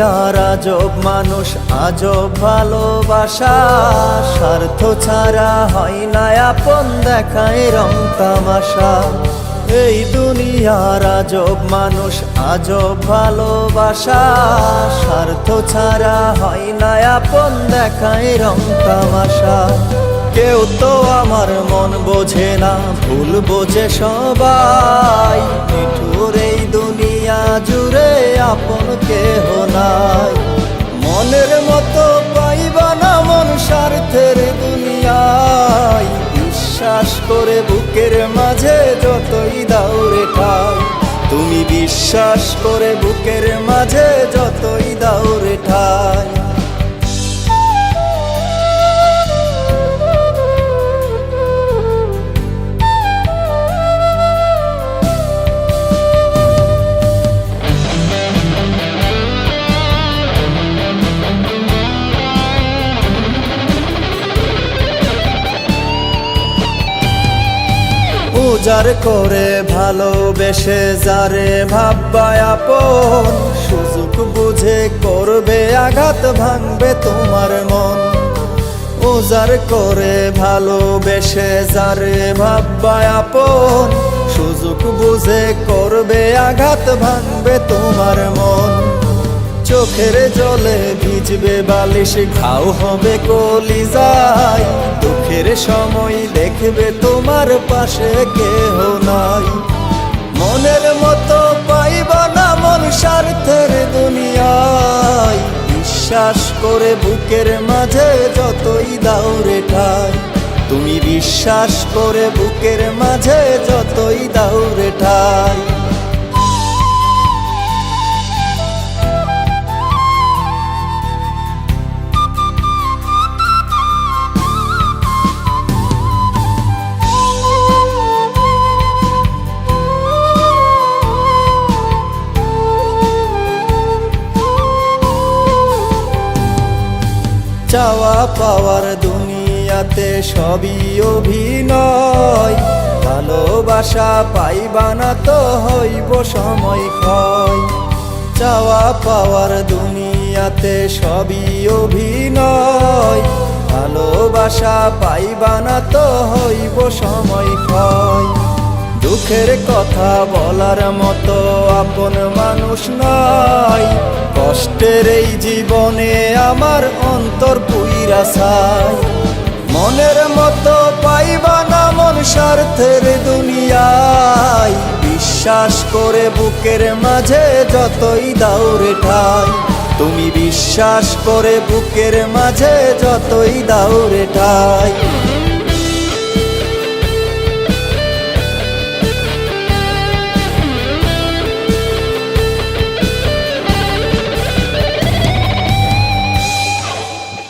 দুনিয়ার আজব মানুষ, আজব ভালোবাসা। স্বার্থ ছাড়া হয় না, আপন দেখায় রং তামাশা। এই দুনিয়ার আজব মানুষ, আজব ভালোবাসা। স্বার্থ ছাড়া হয় না, আপন দেখায় রং তামাশা। কেউ তো আমার মন বোঝে না, ভুল বোঝে সবাই। করে বুকের মাঝে যতই দাউরে ঠাই। তুমি বিশ্বাস করে বুকের মাঝে যতই দাউরে ঠাই। উজার করে ভালোবেসে যারে ভাববায় আপন, সুযোগ বুঝে করবে আঘাত, ভাঙবে তোমার মন। উজার করে ভালোবেসে যারে ভাববায় আপন, সুযোগ বুঝে করবে আঘাত, ভাঙবে তোমার মন। চোখের জলে ভিজবে বালিশ, ঘাও হবে কলি যায় দুঃখের সময় দেখবে তোমার পাশে কেহ নাই। মনের মতো পাইব না মন স্বার্থের দুনিয়ায়। বিশ্বাস করে বুকের মাঝে যতই দাউরে ঠাই। তুমি বিশ্বাস করে বুকের মাঝে যতই দাউরে ঠাই। চাওয়া পাওয়ার দুনিয়াতে সবই অভিনয়। ভালোবাসা পাইবা না তো হইব সময় ক্ষয়। চাওয়া পাওয়ার দুনিয়াতে সবই অভিনয়। ভালোবাসা পাইবা না তো হইব সময় ক্ষয়। দুঃখের কথা বলার মতো আপন মানুষ নাই কষ্টের এই জীবনে আমার অন্তর পুইরা ছাই। মনের মতো পাইবা না মন স্বার্থের দুনিয়ায়। বিশ্বাস করে বুকের মাঝে যতই দাউরে ঠাই। তুমি বিশ্বাস করে বুকের মাঝে যতই দাউরে ঠাই।